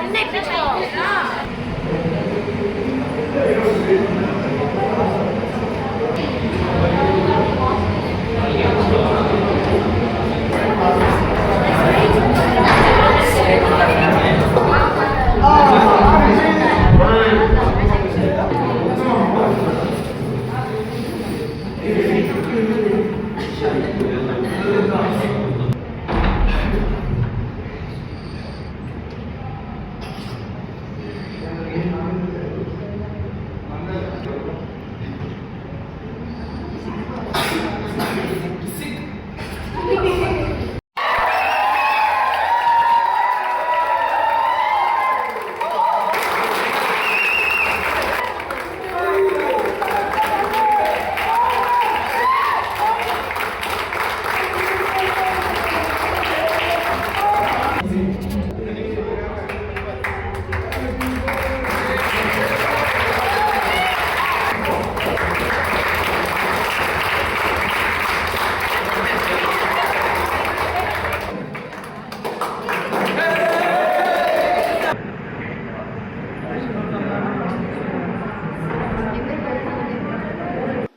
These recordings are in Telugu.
అన్నీ ఇప్పించుకో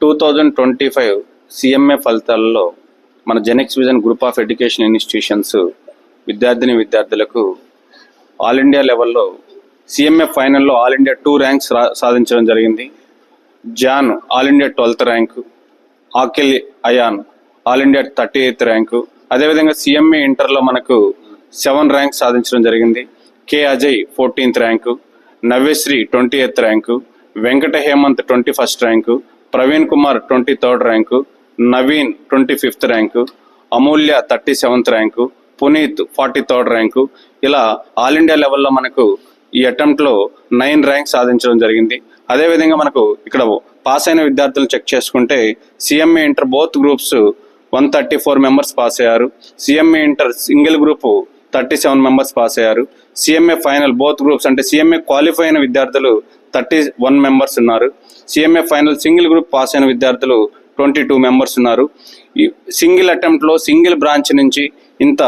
two thousand twenty five CMA ఫలితాల్లో మన Genex Vision Group of Education Institutions విద్యార్థిని విద్యార్థులకు ఆల్ ఇండియా లెవెల్లో సిఎంఏ ఫైనల్లో ఆల్ ఇండియా టూ ర్యాంక్స్ రా సాధించడం జరిగింది. John all India twelfth rank. Akil Ayaan all India thirty eighth rank. అదేవిధంగా సిఎంఏ ఇంటర్లో మనకు సెవెన్ ర్యాంక్ సాధించడం జరిగింది. K Ajay fourteenth rank. Navyasri twenty eighth rank. Venkata Hemanth twenty first rank. Praveen Kumar twenty third rank Naveen twenty fifth rank Amulya thirty seventh rank Puneeth forty third rank. ఇలా ఆల్ ఇండియా లెవెల్లో మనకు ఈ అటెంప్ట్లో నైన్ ర్యాంక్ సాధించడం జరిగింది. అదేవిధంగా మనకు ఇక్కడ పాస్ అయిన విద్యార్థులు చెక్ చేసుకుంటే CMA inter both groups one thirty four members pass అయ్యారు. CMA inter single group thirty seven members pass అయ్యారు. సిఎంఏ ఫైనల్ బోత్ గ్రూప్స్ అంటే సిఎంఏ క్వాలిఫై అయిన విద్యార్థులు థర్టీ వన్ మెంబర్స్ ఉన్నారు CMA final single group pass అయిన విద్యార్థులు ట్వంటీ టూ మెంబర్స్ ఉన్నారు. ఈ సింగిల్ అటెంప్ట్లో సింగిల్ బ్రాంచ్ నుంచి ఇంత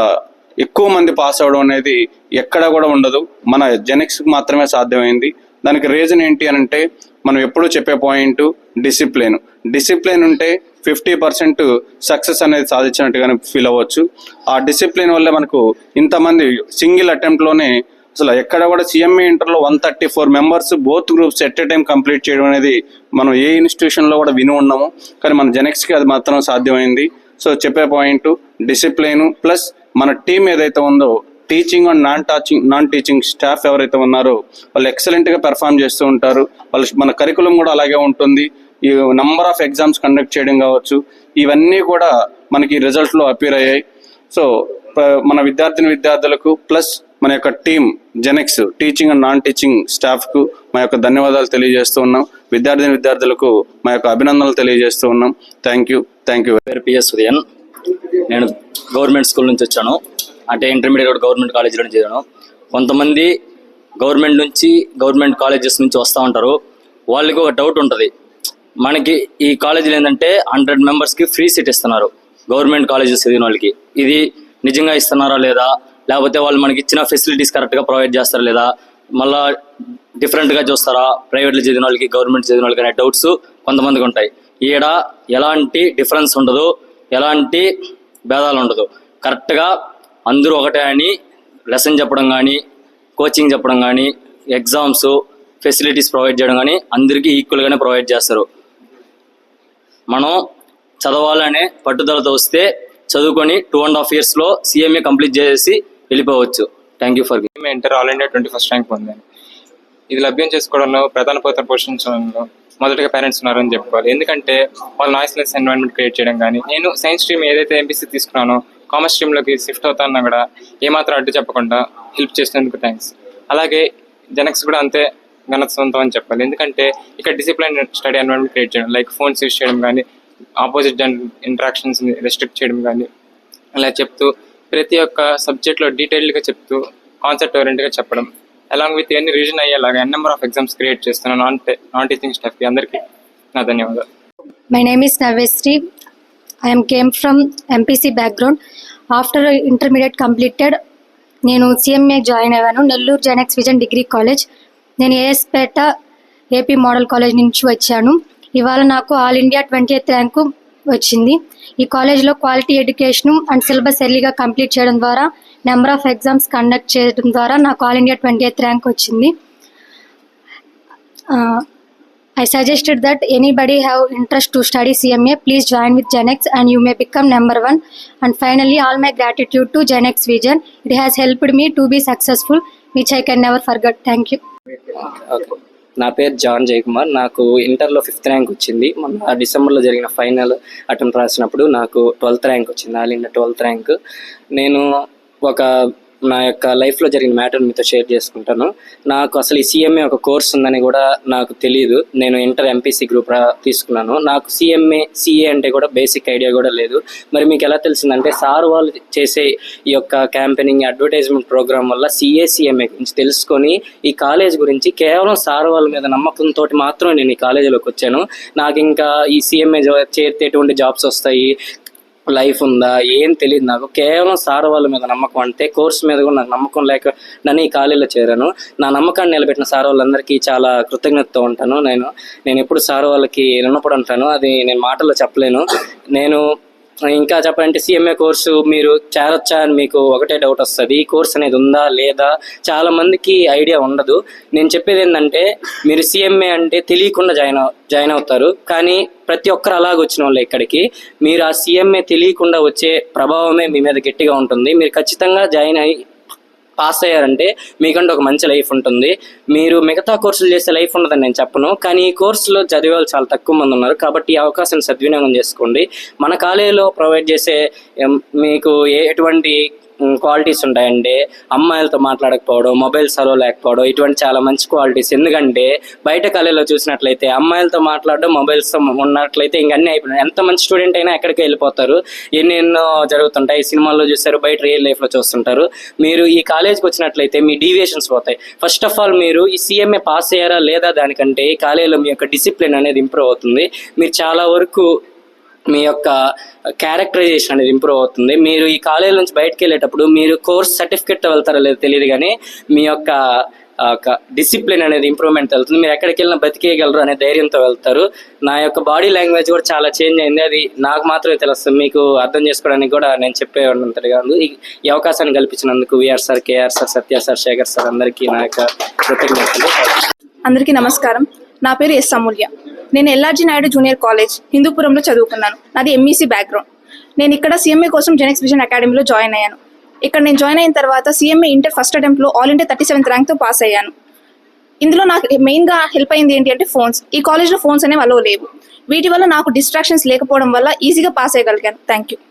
ఎక్కువ మంది పాస్ అవడం అనేది ఎక్కడ కూడా ఉండదు. మన జెనిక్స్కి మాత్రమే సాధ్యమైంది. దానికి రీజన్ ఏంటి అని అంటే మనం ఎప్పుడూ చెప్పే పాయింట్ డిసిప్లిన్ డిసిప్లిన్ ఉంటే ఫిఫ్టీ పర్సెంట్ సక్సెస్ అనేది సాధించినట్టుగానే ఫీల్ అవ్వచ్చు. ఆ డిసిప్లిన్ వల్ల మనకు ఇంతమంది సింగిల్ అటెంప్ట్లోనే అసలు ఎక్కడ కూడా సిఎంఏ ఇంటర్లో one thirty four members both groups at a time complete చేయడం అనేది మనం ఏ ఇన్స్టిట్యూషన్లో కూడా విని ఉన్నాము. కానీ మన జెనెక్స్కి అది మాత్రం సాధ్యమైంది. సో చెప్పే పాయింట్ డిసిప్లిన్ ప్లస్ మన టీం ఏదైతే ఉందో teaching and non teaching non teaching staff ఎవరైతే ఉన్నారో వాళ్ళు ఎక్సలెంట్గా పెర్ఫామ్ చేస్తూ ఉంటారు. వాళ్ళు మన కరికులం కూడా అలాగే ఉంటుంది. ఈ నంబర్ ఆఫ్ ఎగ్జామ్స్ కండక్ట్ చేయడం కావచ్చు. ఇవన్నీ కూడా మనకి రిజల్ట్లో అపీర్ అయ్యాయి. సో మన విద్యార్థిని విద్యార్థులకు ప్లస్ మన యొక్క team Genex teaching and non teaching స్టాఫ్కు మా యొక్క ధన్యవాదాలు తెలియజేస్తూ ఉన్నాం. విద్యార్థిని విద్యార్థులకు మా యొక్క అభినందనలు తెలియజేస్తూ ఉన్నాం. థ్యాంక్ యూ థ్యాంక్ యూ పేరు పిఎస్ ఉదయన్. నేను గవర్నమెంట్ స్కూల్ నుంచి వచ్చాను. అంటే ఇంటర్మీడియట్ గవర్నమెంట్ కాలేజీలో నుంచి చదివాను కొంతమంది గవర్నమెంట్ నుంచి గవర్నమెంట్ కాలేజెస్ నుంచి వస్తూ ఉంటారు. వాళ్ళకి ఒక డౌట్ ఉంటుంది. మనకి ఈ కాలేజీలు ఏంటంటే హండ్రెడ్ మెంబర్స్కి ఫ్రీ సీట్ ఇస్తున్నారు. గవర్నమెంట్ కాలేజెస్ చదివిన వాళ్ళకి. ఇది నిజంగా ఇస్తున్నారా లేదా? లేకపోతే వాళ్ళు మనకి ఇచ్చిన ఫెసిలిటీస్ కరెక్ట్గా ప్రొవైడ్ చేస్తారా లేదా? మళ్ళా డిఫరెంట్గా చూస్తారా? ప్రైవేట్లో చదివిన వాళ్ళకి గవర్నమెంట్ చదివిన వాళ్ళకి అనే డౌట్స్ కొంతమందికి ఉంటాయి. ఈడ ఎలాంటి డిఫరెన్స్ ఉండదు ఎలాంటి భేదాలు ఉండదు. కరెక్ట్గా అందరూ ఒకటే అని లెసన్ చెప్పడం కానీ కోచింగ్ చెప్పడం కానీ ఎగ్జామ్స్ ఫెసిలిటీస్ ప్రొవైడ్ చేయడం కానీ అందరికీ ఈక్వల్గానే ప్రొవైడ్ చేస్తారు. మనం చదవాలనే పట్టుదలతో వస్తే చదువుకొని టూ అండ్ హాఫ్ ఇయర్స్లో సీఎంఏ కంప్లీట్ చేసి వెళ్ళిపోవచ్చు. థ్యాంక్ యూ ఫర్ మేము inter all India twenty first rank పొందాను ఇది లభ్యం చేసుకోవడంలో ప్రధాన పాత్ర పోషించడంలో మొదటగా పేరెంట్స్ ఉన్నారని చెప్పుకోవాలి. ఎందుకంటే వాళ్ళు నాయిస్లెస్ ఎన్వైరన్మెంట్ క్రియేట్ చేయడం కానీ నేను సైన్స్ స్ట్రీమ్ ఏదైతే ఎంపీసీ తీసుకున్నానో కామర్స్ స్ట్రీమ్లోకి షిఫ్ట్ అవుతానన్నా కూడా ఏమాత్రం అడ్డు చెప్పకుండా హెల్ప్ చేసినందుకు థ్యాంక్స్ అలాగే జెనక్స్ కూడా అంతే ఘనత సొంతం అని చెప్పాలి. ఎందుకంటే ఇక్కడ డిసిప్లైన్ స్టడీ ఎన్వైరన్మెంట్ క్రియేట్ చేయడం లైక్ ఫోన్స్ యూస్ చేయడం కానీ ఆపోజిట్ జన్ ఇంటరాక్షన్స్ని రెస్ట్రిక్ట్ చేయడం కానీ అలా చెప్తూ ప్రతి ఒక్క సబ్జెక్ట్లో డీటెయిల్డ్గా చెప్తూ కాన్సెప్ట్ ఓరియంట్గా చెప్పడం అలాంగ్ విత్ ఇవన్నీ రీజన్ అయ్యేలాగా n number of exams create చేస్తున్నాను నాన్ నాన్ టీచింగ్ స్టాఫ్కి అందరికీ నా ధన్యవాదాలు. My name is Navesri. I'm came from MPC background after intermediate completed నేను సిఎంఏ జాయిన్ అయ్యాను. Nellore Genex Vision degree college నేను ఏఎస్పేట ఏపీ మోడల్ కాలేజ్ నుంచి వచ్చాను. ఇవాళ నాకు all India twenty eighth rank వచ్చింది. ఈ కాలేజీలో క్వాలిటీ ఎడ్యుకేషన్ అండ్ సిలబస్ ఎర్లీగా కంప్లీట్ చేయడం ద్వారా నెంబర్ ఆఫ్ ఎగ్జామ్స్ కండక్ట్ చేయడం ద్వారా నాకు all India twenty eighth rank వచ్చింది. I suggested that anybody have interest to study CMA please join with Genex and you may become number one and finally all my gratitude to Genex Vision it has helped me to be successful which I can never forget thank you నా పేరు జాన్ జయకుమార్. నాకు ఇంటర్లో ఫిఫ్త్ ర్యాంక్ వచ్చింది. మొన్న డిసెంబర్లో జరిగిన ఫైనల్ అటెంప్ట్ రాసినప్పుడు నాకు ట్వెల్త్ ర్యాంక్ వచ్చింది. All India twelfth rank. నేను ఒక నా యొక్క లైఫ్లో జరిగిన మ్యాటర్ మీతో షేర్ చేసుకుంటాను. నాకు అసలు ఈ సిఎంఏ ఒక కోర్స్ ఉందని కూడా నాకు తెలియదు నేను ఇంటర్ ఎంపీసీ గ్రూప్ తీసుకున్నాను. నాకు సిఎంఏ సిఏ అంటే కూడా బేసిక్ ఐడియా కూడా లేదు. మరి మీకు ఎలా తెలిసిందంటే సార్ వాళ్ళు చేసే ఈ యొక్క క్యాంపెయినింగ్ అడ్వర్టైజ్మెంట్ ప్రోగ్రామ్ వల్ల సిఏ సిఎంఏ గురించి తెలుసుకొని ఈ కాలేజ్ గురించి కేవలం సార్ వాళ్ళ మీద నమ్మకంతో మాత్రమే నేను ఈ కాలేజీలోకి వచ్చాను. నాకు ఇంకా ఈ సిఎంఏ చేరితే ఎటువంటి జాబ్స్ వస్తాయి. లైఫ్ ఉందా? ఏం తెలియదు నాకు. కేవలం సార్ వాళ్ళ మీద నమ్మకం అంటే కోర్స్ మీద కూడా నాకు నమ్మకం లేక నన్ను ఈ కాలేజీలో చేరాను. నా నమ్మకాన్ని నిలబెట్టిన సార్ వాళ్ళందరికీ చాలా కృతజ్ఞతతో ఉంటాను. నేను నేను ఎప్పుడు సార్ వాళ్ళకి రుణపడి ఉంటాను. అది నేను మాటల్లో చెప్పలేను. నేను ఇంకా చెప్పాలంటే సిఎంఏ కోర్సు మీరు చేరొచ్చా అని మీకు ఒకటే డౌట్ వస్తుంది. ఈ కోర్స్ అనేది ఉందా లేదా? చాలా మందికి ఐడియా ఉండదు. నేను చెప్పేది ఏంటంటే మీరు సిఎంఏ అంటే తెలియకుండా జాయిన్ జాయిన్ అవుతారు. కానీ ప్రతి ఒక్కరు అలాగ వచ్చిన వాళ్ళు ఇక్కడికి. మీరు ఆ సిఎంఏ తెలియకుండా వచ్చే ప్రభావమే మీ మీద గట్టిగా ఉంటుంది. మీరు ఖచ్చితంగా జాయిన్ అయ్యి పాస్ అయ్యారంటే మీకంటే ఒక మంచి లైఫ్ ఉంటుంది. మీరు మిగతా కోర్సులు చేసే లైఫ్ ఉండదని నేను చెప్పను. కానీ ఈ కోర్సులో చదివే వాళ్ళు చాలా తక్కువ మంది ఉన్నారు. కాబట్టి ఈ అవకాశాన్ని సద్వినియోగం చేసుకోండి. మన కాలేజీలో ప్రొవైడ్ చేసే ఎం, మీకు ఎటువంటి క్వాలిటీస్ ఉంటాయండి. అమ్మాయిలతో మాట్లాడకపోవడం మొబైల్ సర్వ్ లేకపోవడం ఇటువంటి చాలా మంచి క్వాలిటీస్ ఎందుకంటే బయట కళలో చూసినట్లయితే అమ్మాయిలతో మాట్లాడడం మొబైల్స్ ఉన్నట్లయితే ఇంకన్నీ అయిపోయినాయి. ఎంత మంచి స్టూడెంట్ అయినా ఎక్కడికి వెళ్ళిపోతారు? ఎన్నెన్నో జరుగుతుంటాయి. సినిమాల్లో చూస్తారు బయట రియల్ లైఫ్లో చూస్తుంటారు. మీరు ఈ కాలేజ్కి వచ్చినట్లయితే మీ డీవియేషన్స్ పోతాయి. ఫస్ట్ ఆఫ్ ఆల్ మీరు ఈ సీఎంఏ పాస్ అయ్యారా లేదా దానికంటే ఈ కాలేజీలో మీ యొక్క డిసిప్లిన్ అనేది ఇంప్రూవ్ అవుతుంది. మీరు చాలా వరకు మీ యొక్క క్యారెక్టరైజేషన్ అనేది ఇంప్రూవ్ అవుతుంది. మీరు ఈ కాలేజ్ నుంచి బయటకు వెళ్ళేటప్పుడు మీరు కోర్స్ సర్టిఫికెట్ వెళ్తారో లేదో తెలియదు కానీ మీ యొక్క ఒక డిసిప్లిన్ అనేది ఇంప్రూవ్మెంట్ వెళ్తుంది మీరు ఎక్కడికి వెళ్ళినా బతికేయగలరు అనే ధైర్యంతో వెళ్తారు. నా యొక్క బాడీ లాంగ్వేజ్ కూడా చాలా చేంజ్ అయింది. అది నాకు మాత్రమే తెలుస్తుంది. మీకు అర్థం చేసుకోవడానికి కూడా నేను చెప్పే ఉన్నంతగా ఉంది. ఈ అవకాశాన్ని కల్పించినందుకు VR sir KR sir Satya sir Sekhar sir అందరికీ నా యొక్క కృతజ్ఞతలు. అందరికీ నమస్కారం. నా పేరు ఎస్ అమూల్య. నేను ఎల్ఆర్జీ నాయుడు జూనియర్ కాలేజ్ హిందూపురంలో చదువుకున్నాను. నాది ఎంఈసీ బ్యాక్గ్రౌండ్ నేను ఇక్కడ సీఎంఏ కోసం జెనెక్స్ విజన్ అకాడమీలో జాయిన్ అయ్యాను. ఇక్కడ నేను జాయిన్ అయిన తర్వాత సీఎంఏ ఇంటర్ ఫస్ట్ అటెంప్ట్లో ఆల్ ఇండియా థర్టీ సెవెంత్ ర్యాంక్తో పాస్ అయ్యాను. ఇందులో నాకు మెయిన్గా హెల్ప్ అయింది ఏంటి అంటే ఫోన్స్ ఈ కాలేజ్లో ఫోన్స్ అనేవి అలో లేవు. వీటి వల్ల నాకు డిస్ట్రాక్షన్స్ లేకపోవడం వల్ల ఈజీగా పాస్ అయ్యగలిగాను. Thank you